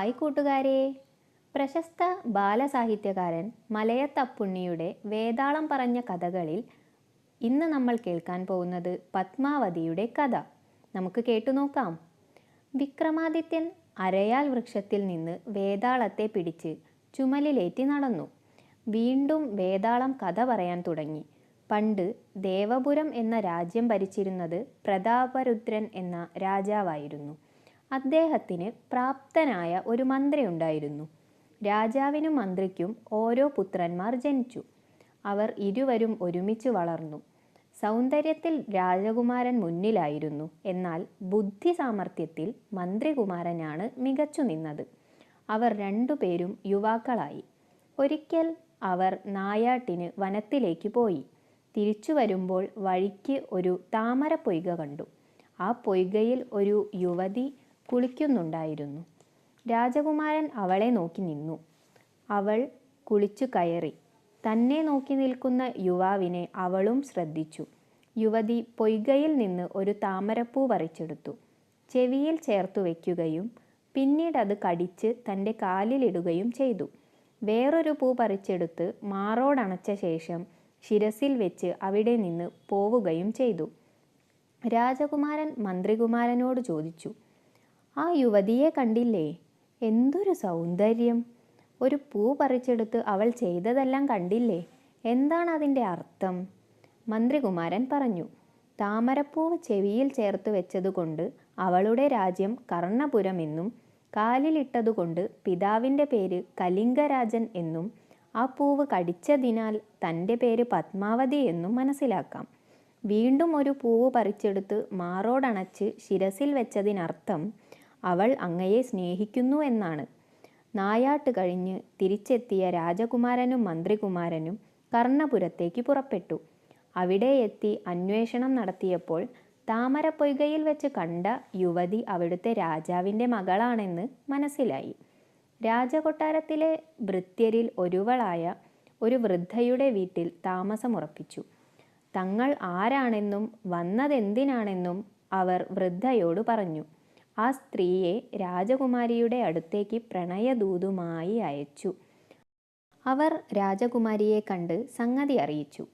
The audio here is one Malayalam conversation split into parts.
ഹായ് കൂട്ടുകാരെ. പ്രശസ്ത ബാലസാഹിത്യകാരൻ മലയത്തപ്പുണ്ണിയുടെ വേതാളം പറഞ്ഞ കഥകളിൽ ഇന്ന് നമ്മൾ കേൾക്കാൻ പോകുന്നത് പത്മാവതിയുടെ കഥ. നമുക്ക് കേട്ടു നോക്കാം. വിക്രമാദിത്യൻ അരയാൽ വൃക്ഷത്തിൽ നിന്ന് വേതാളത്തെ പിടിച്ച് ചുമലിലേറ്റി നടന്നു. വീണ്ടും വേതാളം കഥ പറയാൻ തുടങ്ങി. പണ്ട് ദേവപുരം എന്ന രാജ്യം ഭരിച്ചിരുന്നത് പ്രതാപരുദ്രൻ എന്ന രാജാവായിരുന്നു. അദ്ദേഹത്തിന് പ്രാപ്തനായ ഒരു മന്ത്രി ഉണ്ടായിരുന്നു. രാജാവിനും മന്ത്രിക്കും ഓരോ പുത്രന്മാർ ജനിച്ചു. അവർ ഇരുവരും ഒരുമിച്ച് വളർന്നു. സൗന്ദര്യത്തിൽ രാജകുമാരൻ മുന്നിലായിരുന്നു. എന്നാൽ ബുദ്ധി സാമർഥ്യത്തിൽ മന്ത്രികുമാരനാണ് മികച്ചു നിന്നത്. അവർ രണ്ടുപേരും യുവാക്കളായി. ഒരിക്കൽ അവർ നായാട്ടിന് വനത്തിലേക്ക് പോയി. തിരിച്ചു വരുമ്പോൾ വഴിക്ക് ഒരു താമര പൊയ്ക കണ്ടു. ആ പൊയ്കയിൽ ഒരു യുവതി കുളിക്കുന്നുണ്ടായിരുന്നു. രാജകുമാരൻ അവളെ നോക്കി നിന്നു. അവൾ കുളിച്ചു കയറി. തന്നെ നോക്കി നിൽക്കുന്ന യുവാവിനെ അവളും ശ്രദ്ധിച്ചു. യുവതി പൊയ്കയിൽ നിന്ന് ഒരു താമരപ്പൂ പറിച്ചെടുത്തു. ചെവിയിൽ ചേർത്തു വയ്ക്കുകയും പിന്നീട് അത് കടിച്ച് തന്റെ കാലിലിടുകയും ചെയ്തു. വേറൊരു പൂ പറിച്ചെടുത്ത് മാറോടണച്ച ശേഷം ശിരസിൽ വെച്ച് അവിടെ നിന്ന് പോവുകയും ചെയ്തു. രാജകുമാരൻ മന്ത്രികുമാരനോട് ചോദിച്ചു ആ യുവതിയെ കണ്ടില്ലേ? എന്തൊരു സൗന്ദര്യം. ഒരു പൂ പറിച്ചെടുത്ത് അവൾ ചെയ്തതെല്ലാം കണ്ടില്ലേ? എന്താണ് അതിന്റെ അർത്ഥം? മന്ത്രികുമാരൻ പറഞ്ഞു താമരപ്പൂവ് ചെവിയിൽ ചേർത്ത് വെച്ചതുകൊണ്ട് അവളുടെ രാജ്യം കർണപുരം എന്നും കാലിലിട്ടതുകൊണ്ട് പിതാവിന്റെ പേര് കലിംഗരാജൻ എന്നും ആ പൂവ് കടിച്ചതിനാൽ തന്റെ പേര് പത്മാവതി എന്നും മനസ്സിലാക്കാം. വീണ്ടും ഒരു പൂവ് പറിച്ചെടുത്ത് മാറോടണച്ച് ശിരസിൽ വെച്ചതിനർത്ഥം അവൾ അങ്ങയെ സ്നേഹിക്കുന്നു എന്നാണ്. നായാട്ട് കഴിഞ്ഞ് തിരിച്ചെത്തിയ രാജകുമാരനും മന്ത്രികുമാരനും കർണപുരത്തേക്ക് പുറപ്പെട്ടു. അവിടെ എത്തി അന്വേഷണം നടത്തിയപ്പോൾ താമരപ്പൊയ്കയിൽ വെച്ച് കണ്ട യുവതി അവിടുത്തെ രാജാവിന്റെ മകളാണെന്ന് മനസ്സിലായി. രാജകൊട്ടാരത്തിലെ ഭൃത്യരിൽ ഒരുവളായ ഒരു വൃദ്ധയുടെ വീട്ടിൽ താമസമുറപ്പിച്ചു. തങ്ങൾ ആരാണെന്നും വന്നതെന്തിനാണെന്നും അവർ വൃദ്ധയോട് പറഞ്ഞു. ആ സ്ത്രീയെ രാജകുമാരിയുടെ അടുത്തേക്ക് പ്രണയദൂതുമായി അയച്ചു. അവർ രാജകുമാരിയെ കണ്ട് സംഗതി അറിയിച്ചു.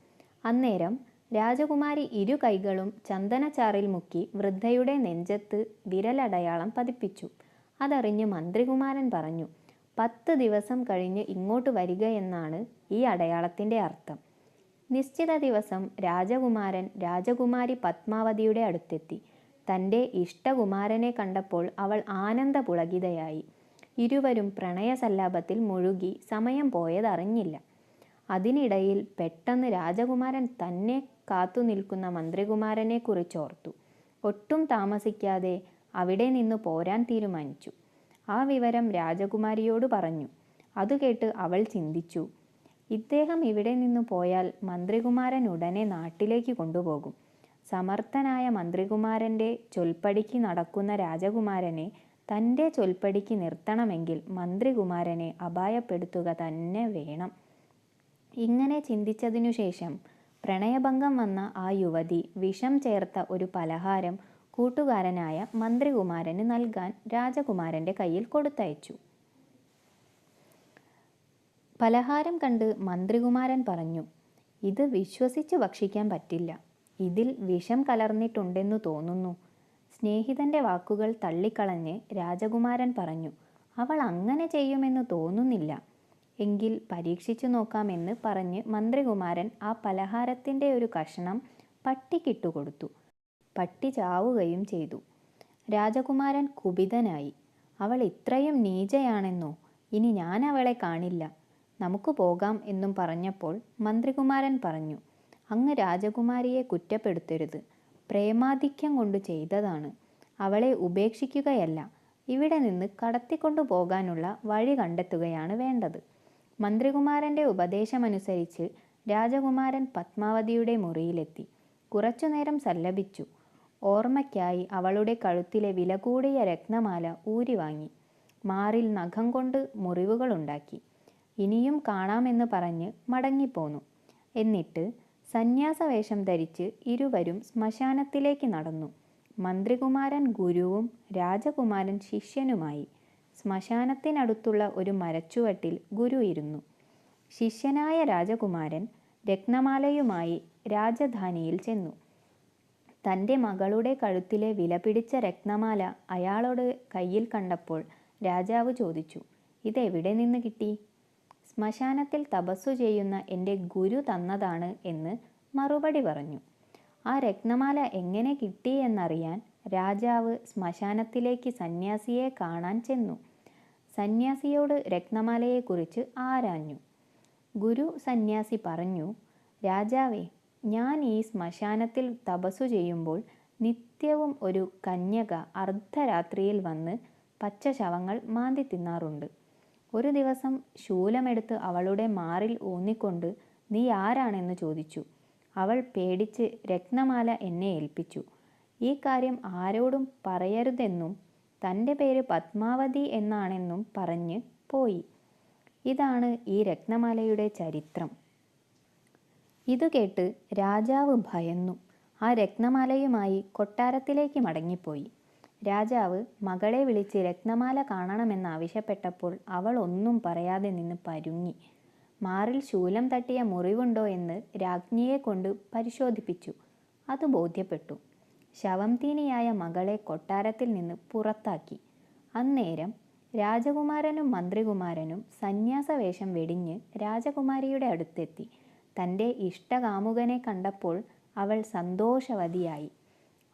അന്നേരം രാജകുമാരി ഇരു കൈകളും ചന്ദനച്ചാറിൽ മുക്കി വൃദ്ധയുടെ നെഞ്ചത്ത് വിരലടയാളം പതിപ്പിച്ചു. അതറിഞ്ഞ് മന്ത്രികുമാരൻ പറഞ്ഞു പത്ത് ദിവസം കഴിഞ്ഞ് ഇങ്ങോട്ട് വരിക എന്നാണ് ഈ അടയാളത്തിന്റെ അർത്ഥം. നിശ്ചിത ദിവസം രാജകുമാരൻ രാജകുമാരി പത്മാവതിയുടെ അടുത്തെത്തി. തന്റെ ഇഷ്ടകുമാരനെ കണ്ടപ്പോൾ അവൾ ആനന്ദപുളകിതയായി ഇരുവരും പ്രണയസല്ലാപത്തിൽ മുഴുകി സമയം പോയതറിഞ്ഞില്ല. അതിനിടയിൽ പെട്ടെന്ന് രാജകുമാരൻ തന്നെ കാത്തു നിൽക്കുന്ന മന്ത്രികുമാരനെ കുറിച്ചോർത്തു. ഒട്ടും താമസിക്കാതെ അവിടെ നിന്ന് പോരാൻ തീരുമാനിച്ചു. ആ വിവരം രാജകുമാരിയോട് പറഞ്ഞു. അത് കേട്ട് അവൾ ചിന്തിച്ചു. ഇദ്ദേഹം ഇവിടെ നിന്ന് പോയാൽ മന്ത്രികുമാരൻ ഉടനെ നാട്ടിലേക്ക് കൊണ്ടുപോകും. സമർത്ഥനായ മന്ത്രികുമാരന്റെ ചൊൽപ്പടിക്ക് നടക്കുന്ന രാജകുമാരനെ തന്റെ ചൊൽപ്പടിക്ക് നിർത്തണമെങ്കിൽ മന്ത്രികുമാരനെ അപായപ്പെടുത്തുക തന്നെ വേണം. ഇങ്ങനെ ചിന്തിച്ചതിനു ശേഷം പ്രണയഭംഗം വന്ന ആ യുവതി വിഷം ചേർത്ത ഒരു പലഹാരം കൂട്ടുകാരനായ മന്ത്രികുമാരന് നൽകാൻ രാജകുമാരന്റെ കയ്യിൽ കൊടുത്തയച്ചു. പലഹാരം കണ്ട് മന്ത്രികുമാരൻ പറഞ്ഞു ഇത് വിശ്വസിച്ച് ഭക്ഷിക്കാൻ പറ്റില്ല. ഇതിൽ വിഷം കലർന്നിട്ടുണ്ടെന്നു തോന്നുന്നു. സ്നേഹിതന്റെ വാക്കുകൾ തള്ളിക്കളഞ്ഞ് രാജകുമാരൻ പറഞ്ഞു അവൾ അങ്ങനെ ചെയ്യുമെന്ന് തോന്നുന്നില്ല. എങ്കിൽ പരീക്ഷിച്ചു നോക്കാമെന്ന് പറഞ്ഞ് മന്ത്രികുമാരൻ ആ പലഹാരത്തിന്റെ ഒരു കഷണം പട്ടിക്കിട്ടുകൊടുത്തു പട്ടി ചാവുകയും ചെയ്തു. രാജകുമാരൻ കുപിതനായി അവൾ ഇത്രയും നീചയാണെന്നോ? ഇനി ഞാൻ അവളെ കാണില്ല. നമുക്ക് പോകാം എന്നും പറഞ്ഞപ്പോൾ മന്ത്രികുമാരൻ പറഞ്ഞു അങ്ങ് രാജകുമാരിയെ കുറ്റപ്പെടുത്തരുത്. പ്രേമാധിക്യം കൊണ്ട് ചെയ്തതാണ്. അവളെ ഉപേക്ഷിക്കുകയല്ല. ഇവിടെ നിന്ന് കടത്തിക്കൊണ്ടു പോകാനുള്ള വഴി കണ്ടെത്തുകയാണ് വേണ്ടത്. മന്ത്രികുമാരന്റെ ഉപദേശമനുസരിച്ച് രാജകുമാരൻ പത്മാവതിയുടെ മുറിയിലെത്തി. കുറച്ചുനേരം സല്ലപിച്ചു. ഓർമ്മയ്ക്കായി അവളുടെ കഴുത്തിലെ വില കൂടിയ രത്നമാല ഊരി വാങ്ങി. മാറിൽ നഖം കൊണ്ട് മുറിവുകളുണ്ടാക്കി. ഇനിയും കാണാമെന്ന് പറഞ്ഞ് മടങ്ങിപ്പോന്നു. എന്നിട്ട് സന്യാസവേഷം ധരിച്ച് ഇരുവരും ശ്മശാനത്തിലേക്ക് നടന്നു. മന്ത്രികുമാരൻ ഗുരുവും രാജകുമാരൻ ശിഷ്യനുമായി ശ്മശാനത്തിനടുത്തുള്ള ഒരു മരച്ചുവട്ടിൽ ഗുരു ഇരുന്നു. ശിഷ്യനായ രാജകുമാരൻ രത്നമാലയുമായി രാജധാനിയിൽ ചെന്നു. തന്റെ മകളുടെ കഴുത്തിലെ വിലപിടിച്ച രത്നമാല അയാളോട് കയ്യിൽ കണ്ടപ്പോൾ രാജാവ് ചോദിച്ചു ഇതെവിടെ നിന്ന് കിട്ടി? ശ്മശാനത്തിൽ തപസ്സു ചെയ്യുന്ന എന്റെ ഗുരു തന്നതാണ് എന്ന് മറുപടി പറഞ്ഞു. ആ രത്നമാല എങ്ങനെ കിട്ടി എന്നറിയാൻ രാജാവ് ശ്മശാനത്തിലേക്ക് സന്യാസിയെ കാണാൻ ചെന്നു. സന്യാസിയോട് രത്നമാലയെക്കുറിച്ച് ആരാഞ്ഞു? ഗുരു സന്യാസി പറഞ്ഞു രാജാവേ ഞാൻ ഈ ശ്മശാനത്തിൽ തപസ്സു ചെയ്യുമ്പോൾ നിത്യവും ഒരു കന്യക അർദ്ധരാത്രിയിൽ വന്ന് പച്ച ശവങ്ങൾ മാന്തി തിന്നാറുണ്ട്. ഒരു ദിവസം ശൂലമെടുത്ത് അവളുടെ മാറിൽ ഊന്നിക്കൊണ്ട് നീ ആരാണെന്ന് ചോദിച്ചു. അവൾ പേടിച്ച് രത്നമാല എന്നെ ഏൽപ്പിച്ചു. ഈ കാര്യം ആരോടും പറയരുതെന്നും തന്റെ പേര് പത്മാവതി എന്നാണെന്നും പറഞ്ഞ് പോയി. ഇതാണ് ഈ രത്നമാലയുടെ ചരിത്രം. ഇത് കേട്ട് രാജാവ് ഭയന്നു. ആ രത്നമാലയുമായി കൊട്ടാരത്തിലേക്ക് മടങ്ങിപ്പോയി. രാജാവ് മകളെ വിളിച്ച് രത്നമാല കാണണമെന്നാവശ്യപ്പെട്ടപ്പോൾ അവൾ ഒന്നും പറയാതെ നിന്ന് പരുങ്ങി. മാറിൽ ശൂലം തട്ടിയ മുറിവുണ്ടോ എന്ന് രാജ്ഞിയെ കൊണ്ട് പരിശോധിപ്പിച്ചു. അത് ബോധ്യപ്പെട്ടു. ശവം തീനിയായ മകളെ കൊട്ടാരത്തിൽ നിന്ന് പുറത്താക്കി. അന്നേരം രാജകുമാരനും മന്ത്രികുമാരനും സന്യാസവേഷം വെടിഞ്ഞ് രാജകുമാരിയുടെ അടുത്തെത്തി. തന്റെ ഇഷ്ടകാമുകനെ കണ്ടപ്പോൾ അവൾ സന്തോഷവതിയായി.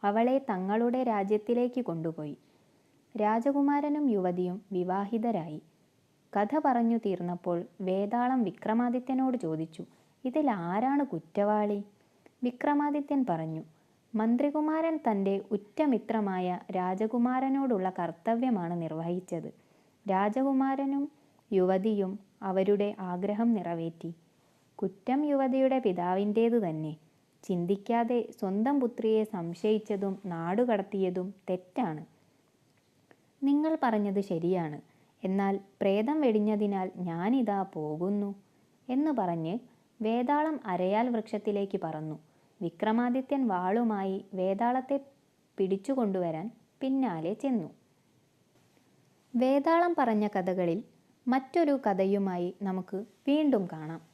അവളെ തങ്ങളുടെ രാജ്യത്തിലേക്ക് കൊണ്ടുപോയി. രാജകുമാരനും യുവതിയും വിവാഹിതരായി. കഥ പറഞ്ഞു തീർന്നപ്പോൾ വേതാളം വിക്രമാദിത്യനോട് ചോദിച്ചു ഇതിൽ ആരാണ് കുറ്റവാളി? വിക്രമാദിത്യൻ പറഞ്ഞു മന്ത്രികുമാരൻ തന്റെ ഉറ്റമിത്രമായ രാജകുമാരനോടുള്ള കർത്തവ്യമാണ് നിർവഹിച്ചത്. രാജകുമാരനും യുവതിയും അവരുടെ ആഗ്രഹം നിറവേറ്റി. കുറ്റം യുവതിയുടെ പിതാവിന്റേതു തന്നെ ചിന്തിക്കാതെ സ്വന്തം പുത്രിയെ സംശയിച്ചതും നാടുകടത്തിയതും തെറ്റാണ്. നിങ്ങൾ പറഞ്ഞത് ശരിയാണ്. എന്നാൽ പ്രേതം വെടിഞ്ഞതിനാൽ ഞാനിതാ പോകുന്നു എന്ന് പറഞ്ഞ് വേതാളം അരയാൽ വൃക്ഷത്തിലേക്ക് പറന്നു. വിക്രമാദിത്യൻ വാളുമായി വേതാളത്തെ പിടിച്ചുകൊണ്ടുവരാൻ പിന്നാലെ ചെന്നു. വേതാളം പറഞ്ഞ കഥകളിൽ മറ്റൊരു കഥയുമായി നമുക്ക് വീണ്ടും കാണാം.